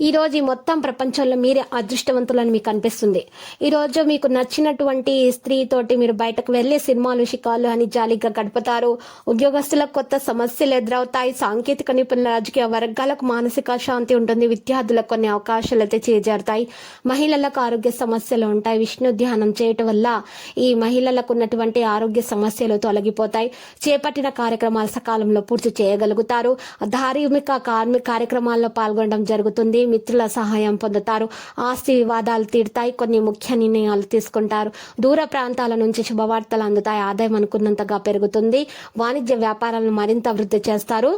ఈరోజు ఈ మొత్తం ప్రపంచంలో మీరే అదృష్టవంతులని మీకు అనిపిస్తుంది. ఈరోజు మీకు నచ్చినటువంటి స్త్రీతోటి మీరు బయటకు వెళ్ళి సినిమాలు షికాలు అని జాలీగా గడుపుతారు. ఉద్యోగస్తులకు కొత్త సమస్యలు ఎదురవుతాయి. సాంకేతిక నిపుణుల రాజకీయ వర్గాలకు మానసిక శాంతి ఉంటుంది. విద్యార్థులకు కొన్ని అవకాశాలు అయితే చేజారుతాయి. మహిళలకు ఆరోగ్య సమస్యలు ఉంటాయి. విష్ణు ధ్యానం చేయటం వల్ల ఈ మహిళలకు ఉన్నటువంటి ఆరోగ్య సమస్యలు తొలగిపోతాయి. చేపట్టిన కార్యక్రమాలు సకాలంలో పూర్తి చేయగలుగుతారు. ధార్మిక కార్మిక కార్యక్రమాల్లో పాల్గొనడం జరుగుతుంది. మిత్రుల సహాయం పొందుతారు. ఆస్తి వివాదాలు తీరుతాయి. కొన్ని ముఖ్య నిర్ణయాలు తీసుకుంటారు. దూర ప్రాంతాల నుంచి శుభవార్తలు అందుతాయి. ఆదాయం అనుకున్నంతగా పెరుగుతుంది. వాణిజ్య వ్యాపారాలను మరింత వృద్ధి చేస్తారు.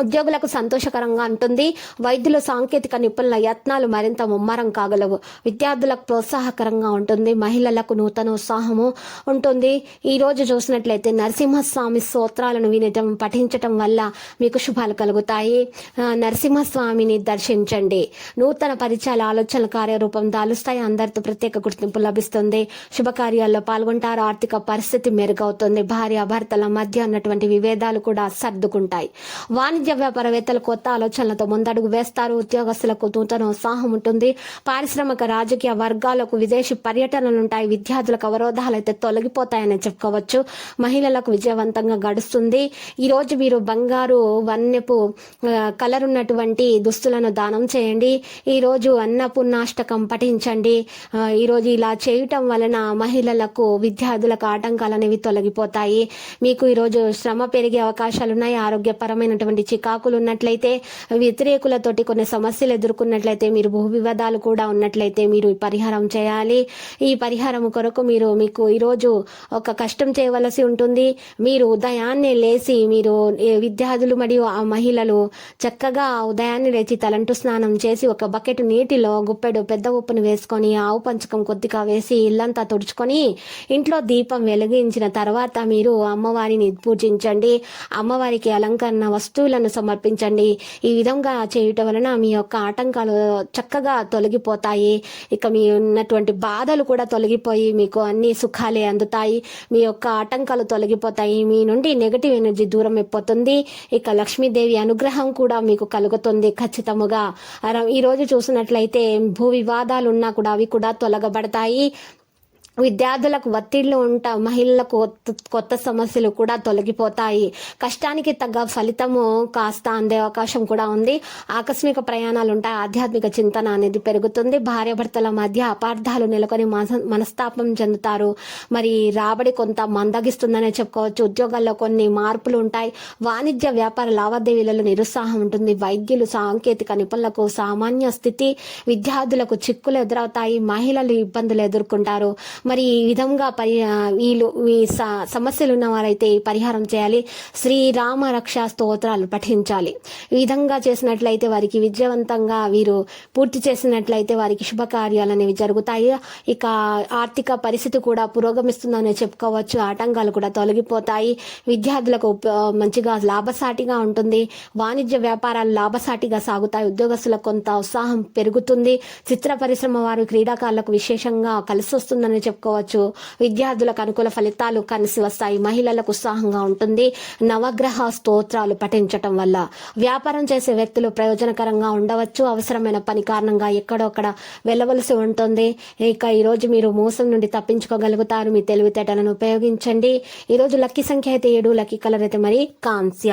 ఉద్యోగులకు సంతోషకరంగా ఉంటుంది వైద్యులు సాంకేతిక నిపుణుల యత్నాలు మరింత ముమ్మరం కాగలవు. విద్యార్థులకు ప్రోత్సాహకరంగా ఉంటుంది. మహిళలకు నూతన ఉత్సాహము ఉంటుంది. ఈ రోజు చూసినట్లయితే నరసింహస్వామి స్తోత్రాలను వినటం పఠించటం వల్ల మీకు శుభాలు కలుగుతాయి. నరసింహస్వామిని దర్శించండి. నూతన పరిచయాల ఆలోచనల కార్యరూపం దాలుస్తాయి. అందరితో ప్రత్యేక గుర్తింపు లభిస్తుంది. శుభకార్యాల్లో పాల్గొంటారు. ఆర్థిక పరిస్థితి మెరుగవుతుంది. భార్య భర్తల మధ్య ఉన్నటువంటి విభేదాలు కూడా సర్దుకుంటాయి. వాణిజ్య వ్యాపారవేత్తలు కొత్త ఆలోచనలతో ముందడుగు వేస్తారు. ఉద్యోగస్తులకు నూతన ఉత్సాహం ఉంటుంది. పారిశ్రామిక రాజకీయ వర్గాలకు విదేశీ పర్యటనలు ఉంటాయి విద్యార్థులకు అవరోధాలు అయితే తొలగిపోతాయని చెప్పుకోవచ్చు. మహిళలకు విజయవంతంగా గడుస్తుంది. ఈ రోజు మీరు బంగారు వన్యపు కలర్ ఉన్నటువంటి దుస్తులను దానం చేయండి. ఈ రోజు అన్నపూర్ణాష్టకం పఠించండి. ఈరోజు ఇలా చేయటం వలన మహిళలకు విద్యార్థులకు ఆటంకాలు అనేవి తొలగిపోతాయి. మీకు ఈరోజు శ్రమ పెరిగే అవకాశాలు ఉన్నాయి ఆరోగ్యపరమైనటువంటి చికాకులున్నట్లయితే వ్యతిరేకులతోటి కొన్ని సమస్యలు ఎదుర్కొన్నట్లయితే మీరు భూ వివాదాలు కూడా ఉన్నట్లయితే మీరు పరిహారం చేయాలి. ఈ పరిహారం కొరకు మీరు మీకు ఈరోజు ఒక కష్టం చేయవలసి ఉంటుంది. మీరు ఉదయాన్నే లేచి మీరు విద్యార్థులు మరియు ఆ మహిళలు చక్కగా ఉదయాన్నే లేచి తలంటు స్నానం చేసి ఒక బకెట్ నీటిలో గుప్పెడు పెద్ద ఉప్పును వేసుకొని ఆవు పంచకం కొద్దిగా వేసి ఇల్లంతా తుడుచుకొని ఇంట్లో దీపం వెలిగించిన తర్వాత మీరు అమ్మవారిని పూజించండి. అమ్మవారికి అలంకరణ వస్తువులను సమర్పించండి. ఈ విధంగా చేయటం వలన మీ యొక్క ఆటంకాలు చక్కగా తొలగిపోతాయి. ఇక మీ ఉన్నటువంటి బాధలు కూడా తొలగిపోయి మీకు అన్ని సుఖాలే అందుతాయి. మీ యొక్క ఆటంకాలు తొలగిపోతాయి. మీ నుండి నెగటివ్ ఎనర్జీ దూరం అయిపోతుంది. ఇక లక్ష్మీదేవి అనుగ్రహం కూడా మీకు కలుగుతుంది ఖచ్చితముగా. ఈరోజు చూసినట్లయితే భూ వివాదాలు ఉన్నా కూడా అవి కూడా తొలగబడతాయి. విద్యార్థులకు ఒత్తిళ్ళు ఉంటా మహిళలకు కొత్త- సమస్యలు కూడా తొలగిపోతాయి. కష్టానికి తగ్గ ఫలితము కాస్త అందే అవకాశం కూడా ఉంది. ఆకస్మిక ప్రయాణాలు ఉంటాయి. ఆధ్యాత్మిక చింతన అనేది పెరుగుతుంది. భార్యాభర్తల మధ్య అపార్థాలు నెలకొని మనస్తాపం చెందుతారు. మరి రాబడి కొంత మందగిస్తుందనే చెప్పుకోవచ్చు. ఉద్యోగాల్లో కొన్ని మార్పులు ఉంటాయి. వాణిజ్య వ్యాపార లావాదేవీలలో నిరుత్సాహం ఉంటుంది. వైద్యులు సాంకేతిక నిపుణులకు సామాన్య స్థితి విద్యార్థులకు చిక్కులు ఎదురవుతాయి. మహిళలు ఇబ్బందులు ఎదుర్కొంటారు. మరి ఈ విధంగా పరి వీళ్ళు ఈ స- సమస్యలు ఉన్న వారైతే పరిహారం చేయాలి. శ్రీరామ రక్షా స్తోత్రాలు పఠించాలి. ఈ విధంగా చేసినట్లయితే వారికి విజయవంతంగా వీరు పూర్తి చేసినట్లయితే వారికి శుభకార్యాలు అనేవి జరుగుతాయి. ఇక ఆర్థిక పరిస్థితి కూడా పురోగమిస్తుందని చెప్పుకోవచ్చు. ఆటంకాలు కూడా తొలగిపోతాయి. విద్యార్థులకు మంచిగా లాభసాటిగా ఉంటుంది. వాణిజ్య వ్యాపారాలు లాభసాటిగా సాగుతాయి. ఉద్యోగస్తులకు కొంత ఉత్సాహం పెరుగుతుంది. చిత్ర పరిశ్రమ వారు క్రీడాకారులకు విశేషంగా కలిసి వస్తుందని చెప్పుకోవచ్చు. విద్యార్థులకు అనుకూల ఫలితాలు కలిసి వస్తాయి. మహిళలకు ఉత్సాహంగా ఉంటుంది. నవగ్రహ స్తోత్రాలు పఠించటం వల్ల వ్యాపారం చేసే వ్యక్తులు ప్రయోజనకరంగా ఉండవచ్చు. అవసరమైన పని కారణంగా ఎక్కడొక్కడ వెళ్ళవలసి ఉంటుంది. ఇక ఈరోజు మీరు మోసం నుండి తప్పించుకోగలుగుతారు. మీ తెలివితేటలను ఉపయోగించండి. ఈరోజు లక్కీ సంఖ్య అయితే ఏడు లక్కీ కలర్ అయితే మరి కాంస్య.